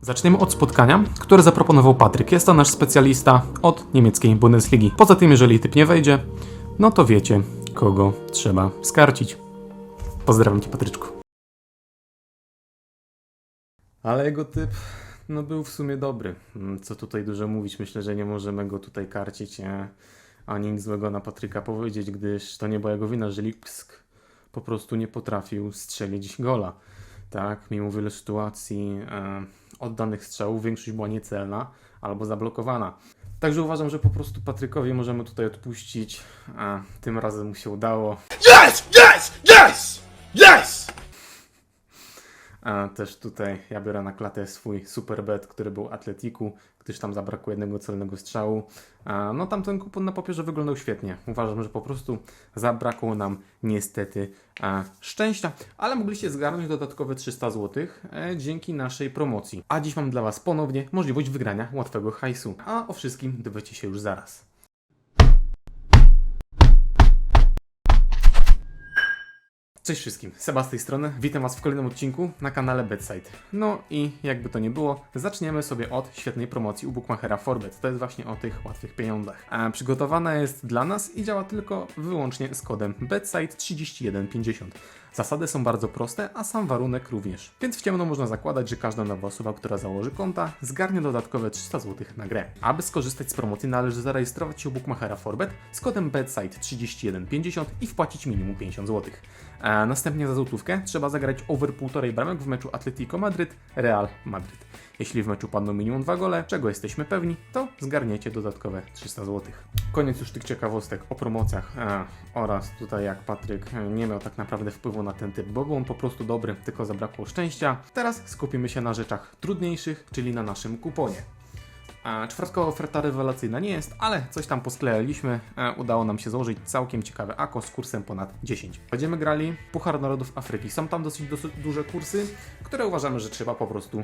Zaczniemy od spotkania, które zaproponował Patryk. Jest to nasz specjalista od niemieckiej Bundesligi. Poza tym, jeżeli typ nie wejdzie, no to wiecie, kogo trzeba skarcić. Pozdrawiam cię, Patryczku. Ale jego typ, no był w sumie dobry. Mm, Co tutaj dużo mówić, myślę, że nie możemy go tutaj karcić, ani nic złego na Patryka powiedzieć, gdyż to nie była jego wina, że Lipsk po prostu nie potrafił strzelić gola. Tak, mimo wielu sytuacji e, oddanych strzałów, większość była niecelna albo zablokowana. Także uważam, że po prostu Patrykowi możemy tutaj odpuścić. A tym razem mu się udało. Yes! Yes! Yes! Yes! A też tutaj ja biorę na klatę swój super bet, który był Atletiku, gdyż tam zabrakło jednego celnego strzału. No tamten kupon na papierze wyglądał świetnie. Uważam, że po prostu zabrakło nam niestety szczęścia, ale mogliście zgarnąć dodatkowe 300 zł e, dzięki naszej promocji. A dziś mam dla Was ponownie możliwość wygrania łatwego hajsu. A o wszystkim dowiecie się już zaraz. Cześć wszystkim, Seba z tej strony. Witam Was w kolejnym odcinku na kanale Bedside. No i jakby to nie było, zaczniemy sobie od świetnej promocji u Bookmachera Forbet. To jest właśnie o tych łatwych pieniądzach. A przygotowana jest dla nas i działa tylko wyłącznie z kodem Bedside3150. Zasady są bardzo proste, a sam warunek również. Więc w ciemno można zakładać, że każda nowa osoba, która założy konta, zgarnie dodatkowe 300 zł na grę. Aby skorzystać z promocji należy zarejestrować się u Bookmachera Forbet z kodem Bedside3150 i wpłacić minimum 50 zł. A następnie za złotówkę trzeba zagrać over 1,5 bramek w meczu Atletico Madryt Real Madryt. Jeśli w meczu padną minimum dwa gole, czego jesteśmy pewni, to zgarniecie dodatkowe 300 zł. Koniec już tych ciekawostek o promocjach e, oraz tutaj jak Patryk e, nie miał tak naprawdę wpływu na ten typ, bo był on po prostu dobry, tylko zabrakło szczęścia. Teraz skupimy się na rzeczach trudniejszych, czyli na naszym kuponie. Czwartkowa oferta rewelacyjna nie jest, ale coś tam posklejaliśmy. E, udało nam się założyć całkiem ciekawe ako z kursem ponad 10. Będziemy grali Puchar Narodów Afryki. Są tam dosyć, dosyć duże kursy, które uważamy, że trzeba po prostu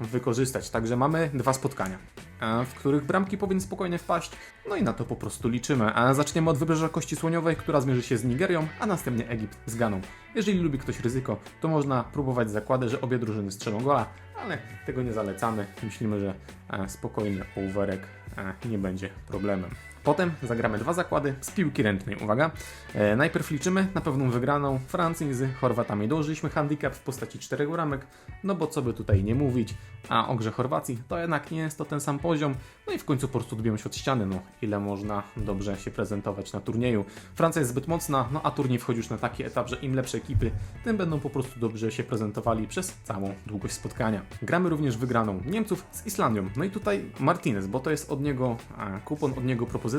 wykorzystać. Także mamy dwa spotkania, e, w których bramki powinny spokojnie wpaść. No i na to po prostu liczymy. Zaczniemy od Wybrzeża Kości Słoniowej, która zmierzy się z Nigerią, a następnie Egipt z Ganą. Jeżeli lubi ktoś ryzyko, to można próbować zakłady, że obie drużyny strzelą gola, ale tego nie zalecamy. Myślimy, że e, spokojny ołwerek e, nie będzie problemem. Potem zagramy dwa zakłady z piłki ręcznej. Uwaga, e, najpierw liczymy na pewną wygraną Francji z Chorwatami. Dołożyliśmy handicap w postaci czterech bramek, no bo co by tutaj nie mówić, a o grze Chorwacji to jednak nie jest to ten sam poziom. No i w końcu po prostu odbijemy się od ściany, no ile można dobrze się prezentować na turnieju. Francja jest zbyt mocna, no a turniej wchodzi już na taki etap, że im lepsze ekipy, tym będą po prostu dobrze się prezentowali przez całą długość spotkania. Gramy również wygraną Niemców z Islandią. No i tutaj Martinez, bo to jest od niego e, kupon, od niego propozycja,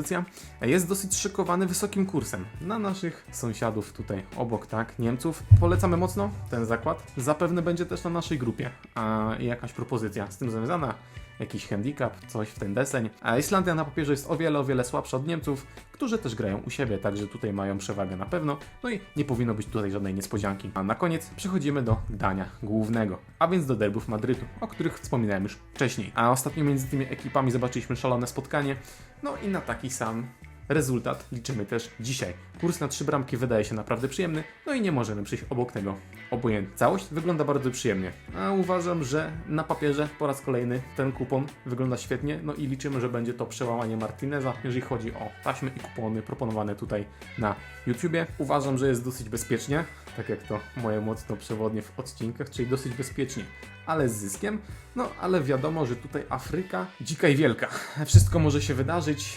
jest dosyć szykowany wysokim kursem na naszych sąsiadów tutaj obok, tak, Niemców. Polecamy mocno ten zakład. Zapewne będzie też na naszej grupie a jakaś propozycja z tym związana jakiś handicap, coś w ten deseń. A Islandia na papierze jest o wiele, o wiele słabsza od Niemców, którzy też grają u siebie, także tutaj mają przewagę na pewno. No i nie powinno być tutaj żadnej niespodzianki. A na koniec przechodzimy do dania głównego, a więc do derbów Madrytu, o których wspominałem już wcześniej. A ostatnio między tymi ekipami zobaczyliśmy szalone spotkanie, no i na taki sam Rezultat liczymy też dzisiaj. Kurs na trzy bramki wydaje się naprawdę przyjemny, no i nie możemy przyjść obok tego obojętnie. Całość wygląda bardzo przyjemnie, a uważam, że na papierze po raz kolejny ten kupon wygląda świetnie, no i liczymy, że będzie to przełamanie Martineza, jeżeli chodzi o taśmy i kupony proponowane tutaj na YouTubie. Uważam, że jest dosyć bezpiecznie, tak jak to moje mocno przewodnie w odcinkach, czyli dosyć bezpiecznie, ale z zyskiem. No ale wiadomo, że tutaj Afryka dzika i wielka. Wszystko może się wydarzyć.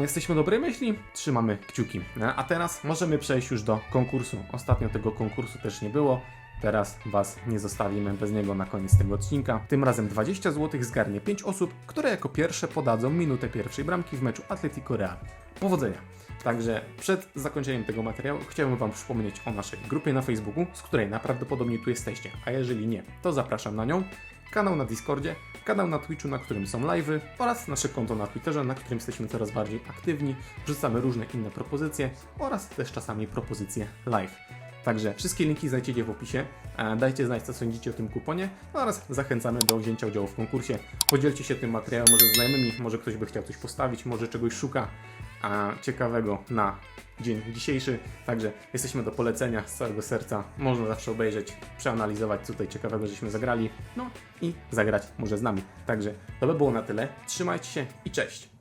Jesteśmy dobrej myśli? Trzymamy kciuki. E, A teraz możemy przejść już do konkursu. Ostatnio tego konkursu też nie było. Teraz Was nie zostawimy bez niego na koniec tego odcinka. Tym razem 20 zł zgarnie 5 osób, które jako pierwsze podadzą minutę pierwszej bramki w meczu Atletico Real. Powodzenia! Także przed zakończeniem tego materiału chciałbym Wam przypomnieć o naszej grupie na Facebooku, z której najprawdopodobniej tu jesteście, a jeżeli nie, to zapraszam na nią. Kanał na Discordzie, kanał na Twitchu, na którym są live'y oraz nasze konto na Twitterze, na którym jesteśmy coraz bardziej aktywni. Wrzucamy różne inne propozycje oraz też czasami propozycje live. Także wszystkie linki znajdziecie w opisie. E, Dajcie znać, co sądzicie o tym kuponie oraz zachęcamy do wzięcia udziału w konkursie. Podzielcie się tym materiałem może znajomymi, może ktoś by chciał coś postawić, może czegoś szuka. A, ciekawego na dzień dzisiejszy. Także jesteśmy do polecenia z całego serca. Można zawsze obejrzeć, przeanalizować co tutaj ciekawego, żeśmy zagrali. No i zagrać może z nami. Także to by było na tyle. Trzymajcie się i cześć!